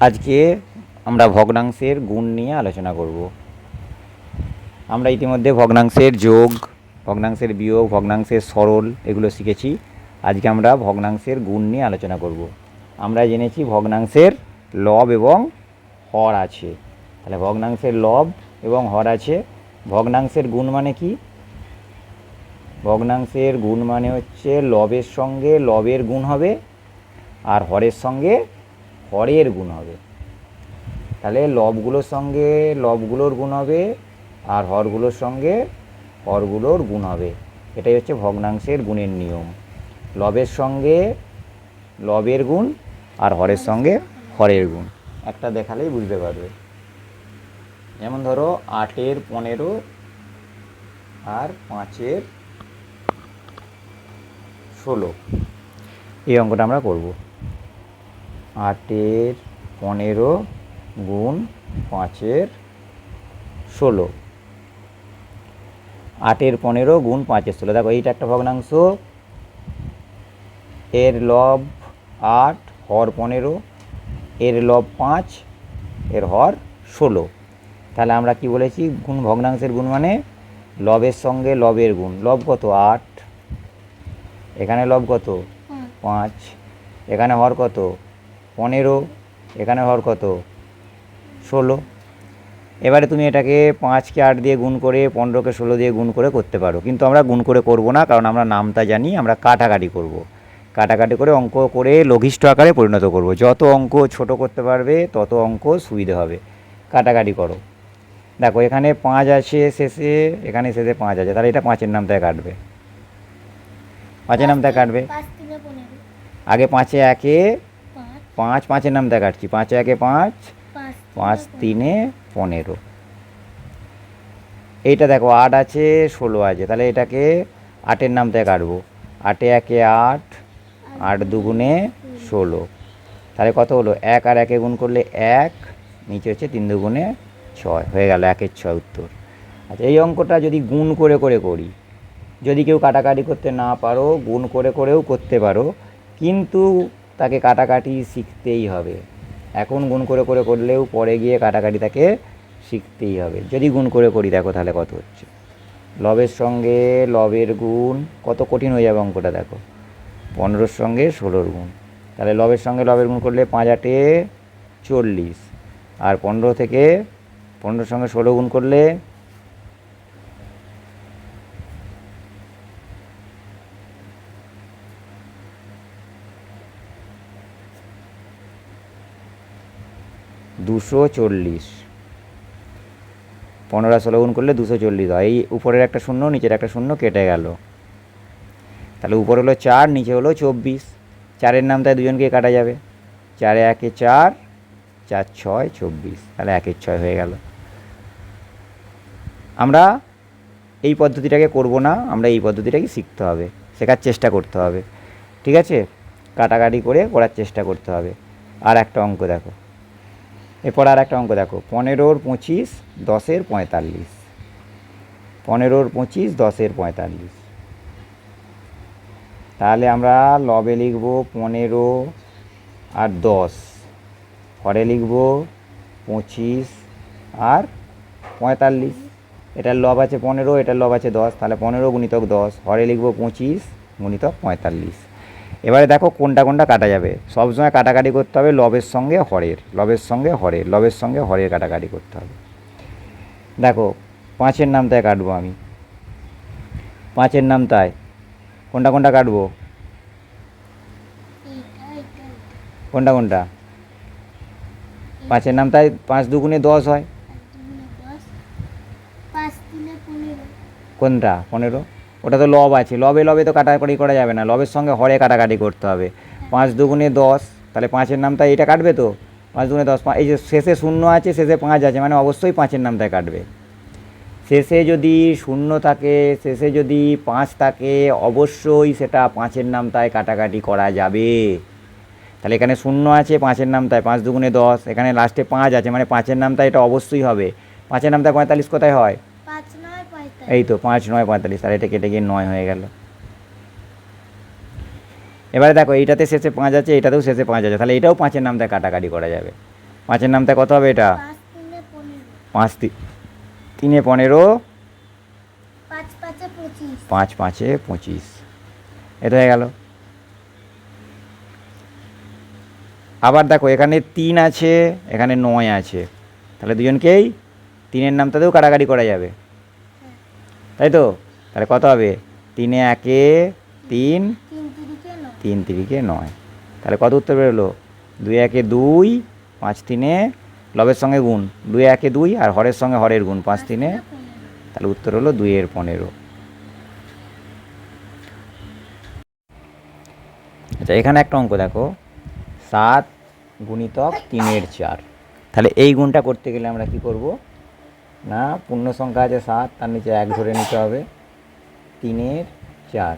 আজকে আমরা ভগ্নাংশের গুণ নিয়ে আলোচনা করব। আমরা ইতিমধ্যে ভগ্নাংশের যোগ, ভগ্নাংশের বিয়োগ, ভগ্নাংশের সরল এগুলো শিখেছি। আজকে আমরা ভগ্নাংশের গুণ নিয়ে আলোচনা করব। আমরা জেনেছি ভগ্নাংশের লব এবং হর আছে। তাহলে ভগ্নাংশের লব এবং হর আছে। ভগ্নাংশের গুণ মানে কি? ভগ্নাংশের গুণ মানে হচ্ছে লবের সঙ্গে লবের গুণ হবে আর হরের সঙ্গে হরের গুণ হবে। তাহলে লবগুলোর সঙ্গে লবগুলোর গুণ হবে আর হরগুলোর সঙ্গে হরগুলোর গুণ হবে। এটাই হচ্ছে ভগ্নাংশের গুণের নিয়ম। লবের সঙ্গে লবের গুণ আর হরের সঙ্গে হরের গুণ। একটা দেখালেই বুঝতে পারবে। যেমন ধরো আটের পনেরো আর পাঁচের ষোলো। এই অঙ্কটা আমরা করব। আটের পনেরো গুণ পাঁচের ষোলো। আটের পনেরো গুণ পাঁচের ষোলো। দেখো এইটা একটা ভগ্নাংশ। এর লব আট হর পনেরো। এর লব পাঁচ এর হর ষোলো। তাহলে আমরা কি বলেছি? গুণ ভগ্নাংশের গুণ মানে লবের সঙ্গে লবের গুণ। লব কত? আট। এখানে লব কত? পাঁচ। এখানে হর কত? পনেরো এখানে হর কত? ষোলো। এবারে তুমি এটাকে পাঁচকে আট দিয়ে গুণ করে পনেরোকে ষোলো দিয়ে গুণ করে করতে পারো। কিন্তু আমরা গুণ করে করব না কারণ আমরা নামটা জানি আমরা কাটাকাটি করব। কাটাকাটি করে অঙ্ক করে লঘিষ্ঠ আকারে পরিণত করব। যত অঙ্ক ছোট করতে পারবে তত অঙ্ক সুবিধে হবে। কাটাকাটি করো। দেখো এখানে পাঁচ আছে শেষে এখানে শেষে পাঁচ আছে। তাহলে এটা পাঁচের নামটায় কাটবে। পাঁচের নামটায় কাটবে। আগে পাঁচে একে পাঁচ পাঁচ পাঁচের নাম দেখাচ্ছি পাঁচে একে পাঁচ পাঁচ তিনে তিনে পনেরো। এইটা দেখো আট আছে ষোলো আছে। তাহলে এটাকে আটের নামতে কাটবো আটে একে আট আট দুগুণে ষোলো। তাহলে কত হলো? এক আর একে গুণ করলে এক নিচে হচ্ছে তিন দুগুণে ছয়। হয়ে গেল একের ছয় উত্তর। আচ্ছা এই অঙ্কটা যদি গুণ করে করে করি যদি কেউ কাটাকাটি করতে না পারো গুণ করে করেও করতে পারো কিন্তু তাকে কাটাকাটি শিখতেই হবে। এখন গুণ করে করে করলেও পরে গিয়ে কাটাকাটি তাকে শিখতেই হবে। যদি গুণ করে করি, দেখো তাহলে কত হচ্ছে? লবের সঙ্গে লবের গুণ কত কঠিন হয়ে যাবে অঙ্কটা দেখো। পনেরোর সঙ্গে ষোলোর গুণ। তাহলে লবের সঙ্গে লবের গুণ করলে পাঁচ আটে চল্লিশ। আর পনেরো থেকে পনেরোর সঙ্গে ষোলো গুণ করলে দুশো চল্লিশ। পনেরো ষোলো গুণ করলে দুশো চল্লিশ হয়। এই উপরের একটা শূন্য, নিচের একটা শূন্য কেটে গেল। তাহলে উপরে হলো চার, নিচে হলো চব্বিশ। চারের নামটায় দুজনকে কাটা যাবে। চারে একে চার চার ছয়, চব্বিশ। তাহলে একের ছয় হয়ে গেল। আমরা এই পদ্ধতিটাকে করব না, আমরা এই পদ্ধতিটাকে শিখতে হবে, শেখার চেষ্টা করতে হবে। ঠিক আছে? কাটাকাটি করে করার চেষ্টা করতে হবে। আর একটা অঙ্ক দেখো। এরপর আর একটা অঙ্ক দেখো, পনেরোর পঁচিশ, দশের পঁয়তাল্লিশ। পনেরোর পঁচিশ, দশের পঁয়তাল্লিশ। তাহলে আমরা লবে লিখব পনেরো আর দশ। হরে লিখব পঁচিশ আর পঁয়তাল্লিশ। এটার লব আছে পনেরো, এটার লব আছে দশ। তাহলে পনেরো গুণিতক দশ হরে লিখব পঁচিশ গুণিতক পঁয়তাল্লিশ। এবারে দেখো কোনটা কোনটা কাটা যাবে। সবসময় কাটাকাটি করতে হবে লবের সঙ্গে হরের লবের সঙ্গে হরের লবের সঙ্গে হরের কাটাকাটি করতে হবে। দেখো পাঁচের নামটায় কাটবো আমি। পাঁচের নামটায় কোনটা কোনটা কাটবো? কোনটা কোনটা? পাঁচের নামটায় পাঁচ দুগুণে দশ হয়। কোনটা? পনেরো? ওটা তো লব আছে। লবে লবে তো কাটাকাটি করা যাবে না। লবের সঙ্গে হরে কাটাকাটি করতে হবে। পাঁচ দুগুণে দশ, তাহলে পাঁচের নামটা এটা কাটবে তো? পাঁচ দুগুণে দশ, পা- এই যে শেষে শূন্য আছে, শেষে পাঁচ আছে মানে অবশ্যই পাঁচের নামটায় কাটবে। শেষে যদি শূন্য থাকে, শেষে যদি পাঁচ থাকে, অবশ্যই সেটা পাঁচের নামটায় কাটাকাটি করা যাবে। তাহলে এখানে শূন্য আছে পাঁচের নামটায়, পাঁচ দুগুণে দশ, এখানে লাস্টে পাঁচ আছে মানে পাঁচের নামটায় এটা অবশ্যই হবে। পাঁচের নামটায় পঁয়তাল্লিশ কোথায় হয়? পাঁচ এই তো পাঁচ নয় পঁয়তাল্লিশ তাহলে এটা কেটে গিয়ে নয় হয়ে গেল। এবারে দেখো এইটাতে শেষে পাঁচ আছে এটাতেও শেষে পাঁচ আছে তাহলে এটাও পাঁচের নামতে কাটাকাটি করা যাবে। পাঁচের নামতে কত হবে এটা? পাঁচ তিনে পনেরো। পাঁচ পাঁচে পঁচিশ। এটা হয়ে গেল। আবার দেখো এখানে তিন আছে এখানে নয় আছে। তাহলে দুজনকেই তিনের নামটাতেও কাটাকাটি করা যাবে। তাই তো? তাহলে কত হবে? তিনে একে তিন তিন তিরিকে নয়। তাহলে কত উত্তর বেরোলো? দুই একে দুই, পাঁচ তিনে লবের সঙ্গে গুণ। দুই একে দুই আর হরের সঙ্গে হরের গুণ, পাঁচ তিনে। তাহলে উত্তর হলো দুইয়ের পনেরো। আচ্ছা এখানে একটা অঙ্ক দেখো। সাত গুণিতক তিনের চার। তাহলে এই গুণটা করতে গেলে আমরা কি করব? না পূর্ণ সংখ্যা আছে সাত, তার নিচে এক ধরে নিতে হবে। তিনের চার।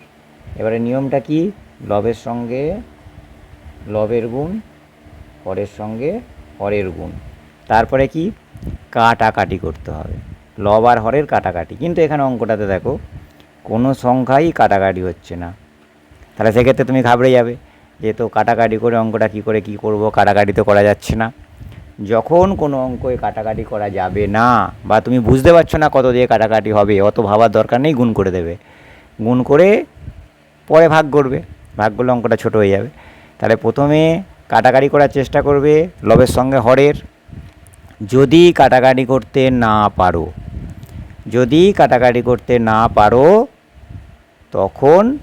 এবারে নিয়মটা কি? লবের সঙ্গে লবের গুণ, হরের সঙ্গে হরের গুণ। তারপরে কি? কাটাকাটি করতে হবে। লব আর হরের কাটাকাটি। কিন্তু এখানে অঙ্কটাতে দেখো, কোনো সংখ্যাই কাটাকাটি হচ্ছে না। তাহলে সেক্ষেত্রে তুমি ঘাবড়ে যাবে যেহেতু কাটাকাটি করে অঙ্কটা কী করে কি করব? কাটাকাটি তো করা যাচ্ছে না। যখন কোনো অঙ্কই কাটাকাটি করা যাবে না, বা তুমি বুঝতে পারছ না কত দিয়ে কাটাকাটি হবে, অত ভাবার দরকার নেই, গুণ করে দেবে। গুণ করে পরে ভাগ করবে ভাগ করলে অঙ্কটা ছোট হয়ে যাবে। তাহলে প্রথমে কাটাকাটি করার চেষ্টা করবে, লবের সঙ্গে হরের। যদি কাটাকাটি করতে না পারো, যদি কাটাকাটি করতে না পারো, তখন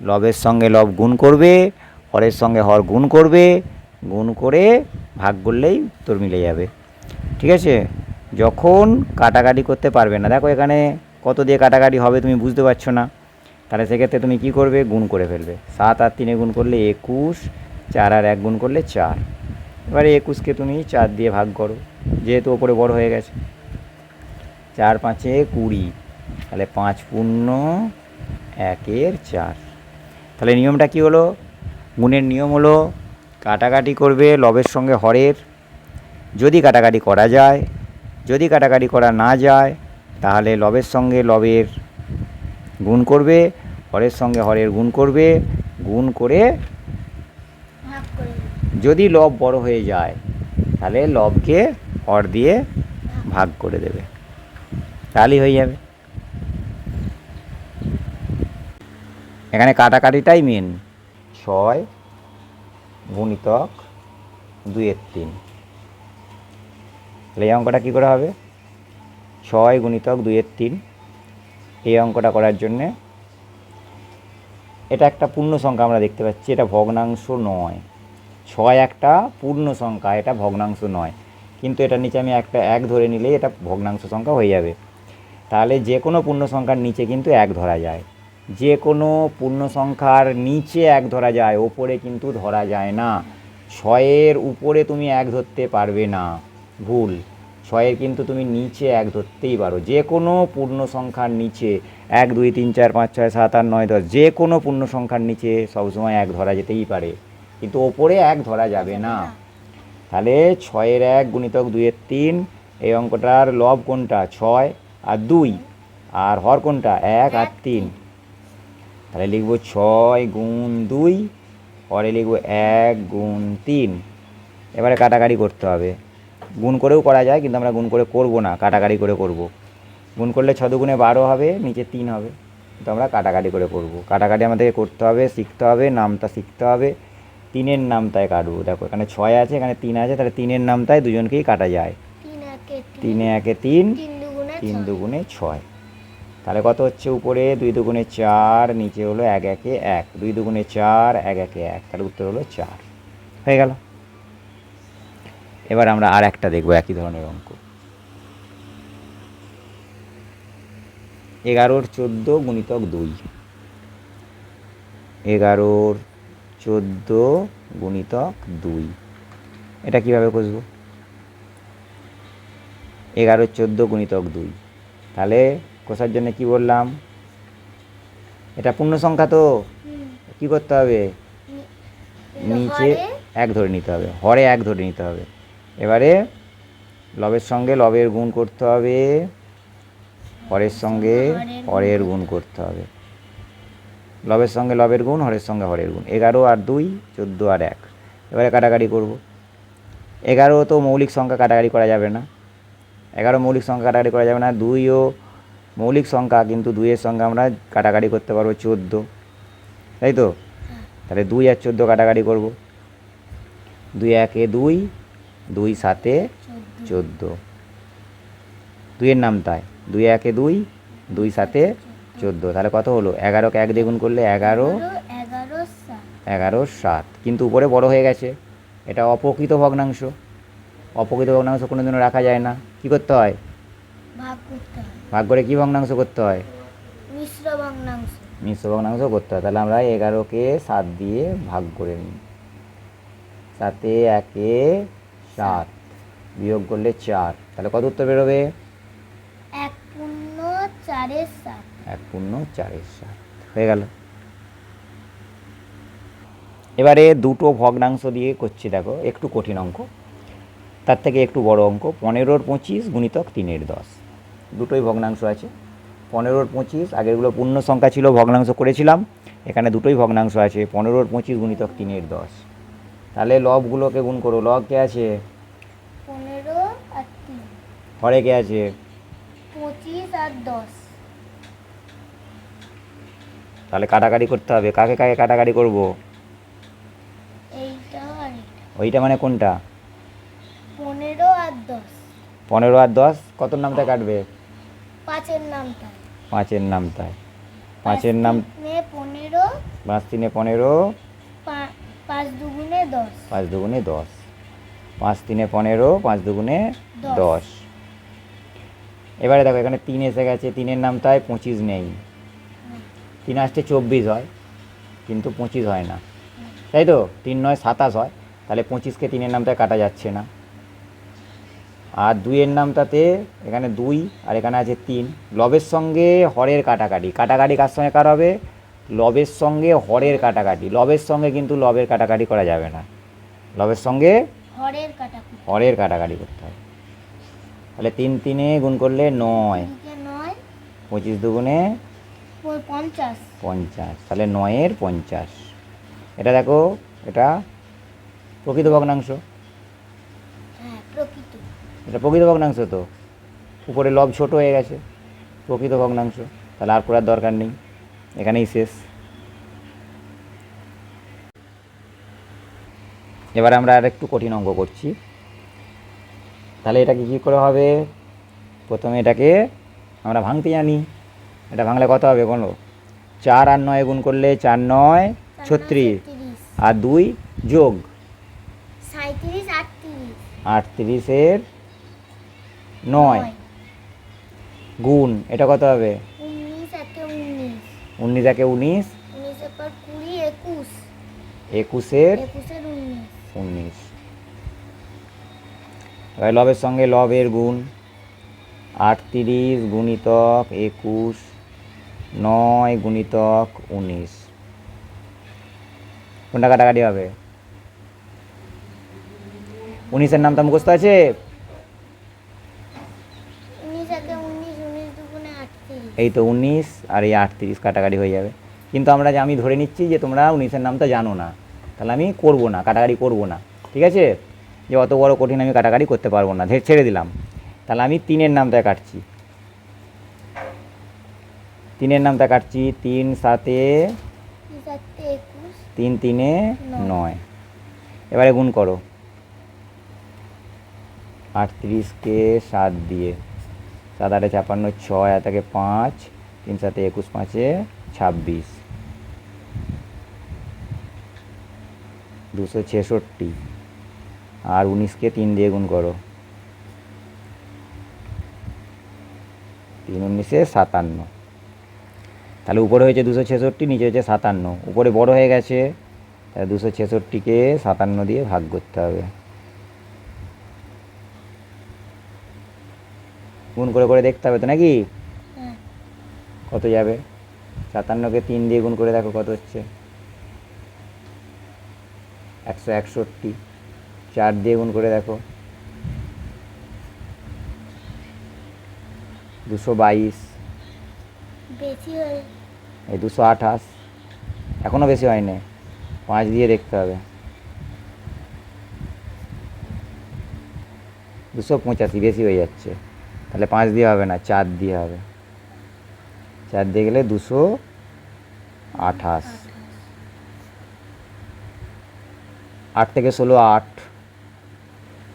লবের সঙ্গে লব গুণ করবে, হরের সঙ্গে হর গুণ করবে গুণ করে ভাগ করলেই তোর মিলে যাবে। ঠিক আছে? যখন কাটাকাটি করতে পারবে না, দেখো এখানে কত দিয়ে কাটাকাটি হবে তুমি বুঝতে পারছ না। তাহলে সেক্ষেত্রে তুমি কি করবে? গুণ করে ফেলবে। সাত আর তিনে গুণ করলে একুশ, চার আর এক গুণ করলে চার। এবারে একুশকে তুমি চার দিয়ে ভাগ করো, যেহেতু ওপরে বড় হয়ে গেছে। চার পাঁচে কুড়ি, তাহলে পাঁচ পূর্ণ একের চার। তাহলে নিয়মটা কি হলো? গুণের নিয়ম হলো কাটাকাটি করবে লবের সঙ্গে হরের। যদি কাটাকাটি করা যায় যদি কাটাকাটি করা না যায় তাহলে লবের সঙ্গে লবের গুণ করবে হরের সঙ্গে হরের গুণ করবে গুণ করে। যদি লব বড় হয়ে যায় তাহলে লবকে হর দিয়ে ভাগ করে দেবে। তাহলেই হয়ে যাবে। এখানে কাটাকাটিটাই মেন ছয় গুণিতক দুইয়ের তিন। তাহলে এই অঙ্কটা কী করে হবে? ছয় গুণিতক দুইয়ের তিন। এই অঙ্কটা করার জন্যে এটা একটা পূর্ণ সংখ্যা আমরা দেখতে পাচ্ছি, এটা ভগ্নাংশ নয়। ছয় একটা পূর্ণ সংখ্যা, এটা ভগ্নাংশ নয়। কিন্তু এটা নিচে আমি একটা এক ধরে নিলে এটা ভগ্নাংশ সংখ্যা হয়ে যাবে। তাহলে যে কোনো পূর্ণ সংখ্যার নিচে কিন্তু এক ধরা যায়। যে কোনো পূর্ণ সংখ্যার নিচে এক ধরা যায়, ওপরে কিন্তু ধরা যায় না। ছয়ের উপরে তুমি এক ধরতে পারবে না, ভুল। ছয়ের কিন্তু তুমি নিচে এক ধরতেই পারো। যে কোনো পূর্ণ সংখ্যার নিচে এক, দুই, তিন, চার, পাঁচ, ছয়, সাত, আট, নয়, দশ, যে কোনো পূর্ণ সংখ্যার নিচে সবসময় এক ধরা যেতেই পারে। কিন্তু ওপরে এক ধরা যাবে না। তাহলে ছয়ের এক গুণিতক দুইয়ের তিন, এই অঙ্কটার লব কোনটা? ছয় আর দুই। আর হর কোনটা? এক আর তিন। তাহলে লিখব ছয় গুণ দুই পরে লিখব এক গুণ তিন। এবারে কাটাকাটি করতে হবে। গুণ করেও করা যায় কিন্তু আমরা গুণ করে করব না কাটাকাটি করে করব। গুণ করলে ছ দুগুণে বারো হবে নিচে তিন হবে। কিন্তু আমরা কাটাকাটি করে করব। কাটাকাটি আমাদেরকে করতে হবে শিখতে হবে নামটা শিখতে হবে। তিনের নামটায় কাটবো। দেখো এখানে ছয় আছে এখানে তিন আছে তাহলে তিনের নামটায় দুজনকেই কাটা যায়। তিনে একে তিন তিন দুগুণে ছয়। তাহলে কত হচ্ছে উপরে? দুই দুগুণে চার, নিচে হলো এক একে এক। দুই দুগুণে চার, এক একে এক। তাহলে উত্তর হলো চার। হয়ে গেল। এবার আমরা আর একটা দেখব একই ধরনের অঙ্ক। এগারোর চোদ্দ গুণিতক দুই। এগারোর চোদ্দ গুণিতক দুই। এটা কীভাবে কষবো এগারো চোদ্দ গুণিতক দুই। তাহলে কষার জন্য কি বললাম? এটা পূর্ণ সংখ্যা তো। কি করতে হবে? নিচে এক ধরে নিতে হবে। হরে এক ধরে নিতে হবে। এবারে লবের সঙ্গে লবের গুণ করতে হবে। হরের সঙ্গে হরের গুণ। হরের গুণ করতে হবে। লবের সঙ্গে লবের গুণ হরের সঙ্গে হরের গুণ। এগারো আর দুই চোদ্দ আর এক। এবারে কাটাকাটি করব। এগারো তো মৌলিক সংখ্যা কাটাকাটি করা যাবে না। এগারো মৌলিক সংখ্যা কাটাকাটি করা যাবে না। দুইও মৌলিক সংখ্যা, কিন্তু দুইয়ের সঙ্গে আমরা কাটাকাটি করতে পারব চোদ্দ। তাই তো? তাহলে দুই আর চোদ্দ কাটাকাটি করব। দুই একে দুই দুই সাতে চোদ্দ। দুইয়ের নাম তাই? দুই একে দুই দুই সাতে চোদ্দ। তাহলে কত হলো? এগারোকে এক দিয়ে গুণ করলে এগারো এগারো সাত। কিন্তু উপরে বড় হয়ে গেছে। এটা অপকৃত ভগ্নাংশ। অপকৃত ভগ্নাংশ কোনো দিনও রাখা যায় না। কি করতে হয়? ভাগ করে কী ভগ্নাংশ করতে হয়? মিশ্র ভগ্নাংশ। মিশ্র ভগ্নাংশ করতে হয়। তাহলে আমরা এগারোকে সাত দিয়ে ভাগ করে নিই। সাতে একে সাত। বিয়োগ করলে চার। তাহলে কত উত্তর বেরোবে? এক পূর্ণ চারের সাত। এক পূর্ণ চারের সাত। হয়ে গেল। এবারে দুটো ভগ্নাংশ দিয়ে করছি দেখো। একটু কঠিন অঙ্ক। তার থেকে একটু বড় অঙ্ক। পনেরোর পঁচিশ গুণিতক তিনের দশ। দুটোই ভগ্নাংশ আছে। পনেরোর পঁচিশ আগেরগুলো পূর্ণ সংখ্যা ছিল ভগ্নাংশ করেছিলাম। এখানে দুটোই ভগ্নাংশ আছে পনেরোর পঁচিশ গুণিতক তিনের দশ। তাহলে লবগুলোকে গুণ করো। লব কে আছে? হরে কে আছে? তাহলে কাটাকাটি করতে হবে। কাকে কাকে কাটাকাটি করব? ওইটা মানে কোনটা? পনেরো আর দশ। পনেরো আর দশ কত নামটা কাটবে? পাঁচের নামটা পাঁচের নাম তাই। পাঁচের নাম পনেরো পাঁচ তিনে পনেরো পাঁচ দুগুণে দশ। পাঁচ দুগুণে দশ। পাঁচ তিনে পনেরো পাঁচ দুগুণে দশ। এবারে দেখো এখানে তিন এসে গেছে তিনের নাম তাই পঁচিশ নেই। তিন আসতে চব্বিশ হয় কিন্তু পঁচিশ হয় না। তাই তো? তিন নয় সাতাশ হয় তাহলে পঁচিশকে তিনের নামটায় কাটা যাচ্ছে না। আর দুইয়ের নামটাতে এখানে দুই আর এখানে আছে তিন। লবের সঙ্গে হরের কাটাকাটি। কাটাকাটি কার সঙ্গে কার হবে? লবের সঙ্গে হরের কাটাকাটি। লবের সঙ্গে কিন্তু লবের কাটাকাটি করা যাবে না। লবের সঙ্গে হরের কাটাকুটি। হরের কাটাকাটি করতে হবে। তাহলে তিন তিনে গুণ করলে নয়। পঁচিশ দুগুণে পঞ্চাশ। পঞ্চাশ। তাহলে নয়ের পঞ্চাশ। এটা দেখো এটা প্রকৃত ভগ্নাংশ। এটা প্রকৃত ভগ্নাংশ তো। উপরে লব ছোট হয়ে গেছে প্রকৃত ভগ্নাংশ। তাহলে আর করার দরকার নেই এখানেই শেষ। এবার আমরা আর একটু কঠিন অঙ্ক করছি। তাহলে এটাকে কী করে হবে? প্রথমে এটাকে আমরা ভাঙতে জানি। এটা ভাঙলে কত হবে কোনো চার আর নয় গুণ করলে চার নয় ছত্রিশ। আর দুই যোগ। আটত্রিশের নয়। গুণ এটা কত হবে? উনিশ একে উনিশ। একুশের উনিশ। এবার লবের সঙ্গে লবের গুণ। আটত্রিশ গুণিতক একুশ নয় গুণিতক উনিশ। কোনটা কাটাকাটি হবে? উনিশের নামটা মুখস্থ আছে? এই তো উনিশ আর এই আটত্রিশ কাটাকাটি হয়ে যাবে। কিন্তু আমরা যে আমি ধরে নিচ্ছি যে তোমরা উনিশের নামটা জানো না। তাহলে আমি করব না কাটাকাটি করব না। ঠিক আছে? যে অত বড় কঠিন আমি কাটাকাটি করতে পারব না ধের ছেড়ে দিলাম। তাহলে আমি তিনের নামটা কাটছি। তিনের নামটা কাটছি তিন সাতে তিন তিন। নয়। এবারে গুণ করো। আটত্রিশকে সাত দিয়ে। সাত আটে ছাপান্ন, ছয় আর থাকে পাঁচ, তিন সাথে একুশ পাঁচে ছাব্বিশ। দুশো ছেষট্টি। আর উনিশকে তিন দিয়ে গুণ করো। তিন উনিশে সাতান্ন। তাহলে উপরে হয়েছে দুশো ছেষট্টি, নিচে হয়েছে সাতান্ন। উপরে বড় হয়ে গেছে, তাহলে দুশো ছেষট্টিকে সাতান্ন দিয়ে ভাগ করতে হবে। গুণ করে করে দেখতে হবে তো নাকি? হ্যাঁ। কত যাবে? সাতান্নকে তিন দিয়ে গুণ করে দেখো কত হচ্ছে। একশো একষট্টি। চার দিয়ে গুণ করে দেখো। দুশো বাইশ। এই দুশো আঠাশ। এখনও বেশি হয়নি। পাঁচ দিয়ে দেখতে হবে। দুশো পঁচাশি বেশি হয়ে যাচ্ছে। তাহলে পাঁচ দিয়ে হবে না, চার দিয়ে হবে। চার দিয়ে গেলে দুশো আঠাশ। আট থেকে ষোলো আট।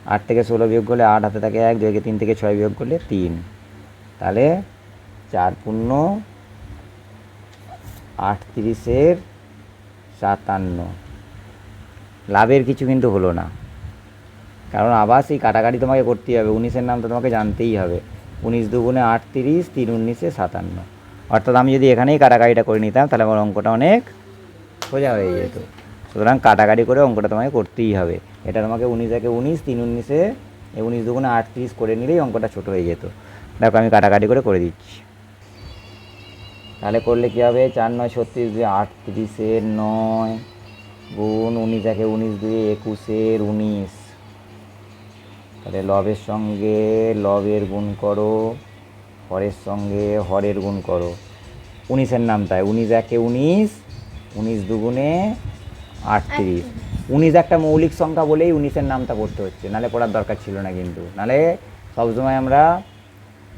আট থেকে ষোলো বিয়োগ করলে আট, হাতে থাকে এক, দুই তিন থেকে ছয় বিয়োগ করলে তিন। তাহলে চার পূর্ণ আটত্রিশের সাতান্ন। লাভের কিছু কিন্তু হলো না। কারণ আবার সেই কাটাকাটি তোমাকে করতেই হবে। উনিশের নাম তো তোমাকে জানতেই হবে। উনিশ দুগুণে আটত্রিশ, তিন উনিশে সাতান্ন। অর্থাৎ আমি যদি এখানেই কাটাকাটিটা করে নিতাম, তাহলে আমার অঙ্কটা অনেক সোজা হয়ে যেত। সুতরাং কাটাকাটি করে অঙ্কটা তোমাকে করতেই হবে। এটা তোমাকে উনিশ একে উনিশ, তিন উনিশে উনিশ দুগুণে আটত্রিশ করে নিলেই অঙ্কটা ছোটো হয়ে যেত। দেখো, আমি কাটাকাটি করে করে দিচ্ছি। তাহলে করলে কী হবে? চার নয়, ছত্রিশ দুই, আটত্রিশের নয়, গুণ উনিশ একে উনিশ দুই, একুশের উনিশ। তাহলে লবের সঙ্গে লবের গুণ করো হরের সঙ্গে হরের গুণ করো। উনিশের নাম তাই উনিশ একে উনিশ উনিশ দুগুণে আটত্রিশ। উনিশ একটা মৌলিক সংখ্যা বলেই উনিশের নামটা পড়তে হচ্ছে নালে পড়ার দরকার ছিল না কিন্তু। নালে সবসময় আমরা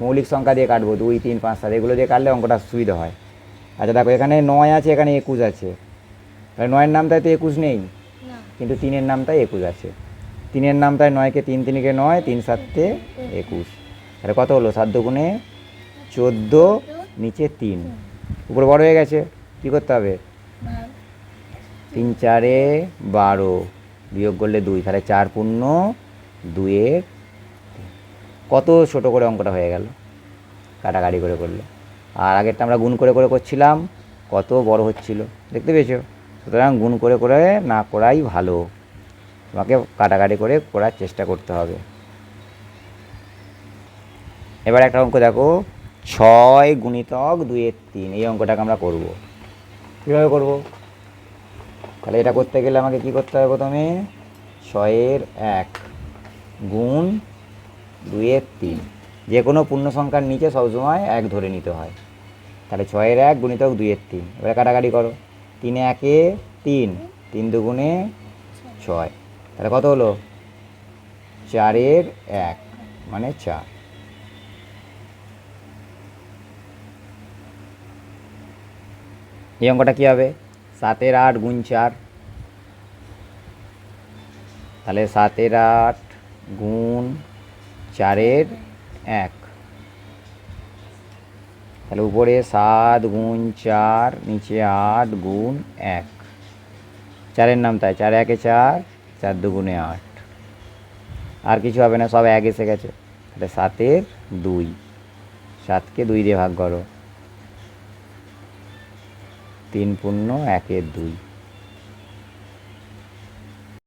মৌলিক সংখ্যা দিয়ে কাটবো দুই তিন পাঁচ সাত এগুলো দিয়ে কাটলে অঙ্কটা সুবিধা হয়। আচ্ছা দেখো এখানে নয় আছে এখানে একুশ আছে। তাহলে নয়ের নামটায় তো একুশ নেই? কিন্তু তিনের নামটায় একুশ আছে। তিনের নাম নামটায় নয়কে তিন তিনকে নয়, তিন সাতে একুশ। তাহলে কত হলো? সাত দুগুণে চোদ্দ, নিচে তিন। উপরে বড় হয়ে গেছে, কী করতে হবে? তিন চারে বারো, বিয়োগ করলে দুই, তাহলে চার পূর্ণ দুইয়ের তিন। কত ছোট করে অঙ্কটা হয়ে গেল? কাটাকাটি করে করলে। আর আগেরটা আমরা গুণ করে করে করছিলাম, কত বড় হচ্ছিল? দেখতে পেয়েছ? সুতরাং গুণ করে করে না করাই ভালো। তোমাকে কাটাকাটি করে করার চেষ্টা করতে হবে। এবার একটা অঙ্ক দেখো। ছয় গুণিতক দুইয়ের তিন, এই অঙ্কটাকে আমরা করব। কীভাবে করব? তাহলে এটা করতে গেলে আমাকে কি করতে হবে প্রথমে? ছয়ের এক গুণ দুইয়ের তিন। যে কোনো পূর্ণ সংখ্যার নিচে সবসময় এক ধরে নিতে হয়। তাহলে ছয়ের এক গুণিতক দুইয়ের তিন। এবারে কাটাকাটি করো। তিনে একে তিন তিন দুগুণে ছয়। তাহলে কত হলো? চারের এক মানে চার। এই অঙ্কটা কী হবে? সাতের আট গুণ চার। তাহলে সাতের আট গুণ চারের এক। তাহলে উপরে সাত গুণ চার, নিচে আট গুণ এক। চারের নাম তাই, চার একে চার চার দুগুণে আট। আর কিছু হবে না, সব এক এসে গেছে। তাহলে সাতের দুই। সাতকে দুই দিয়ে ভাগ করো। তিন পূর্ণ, একের দুই।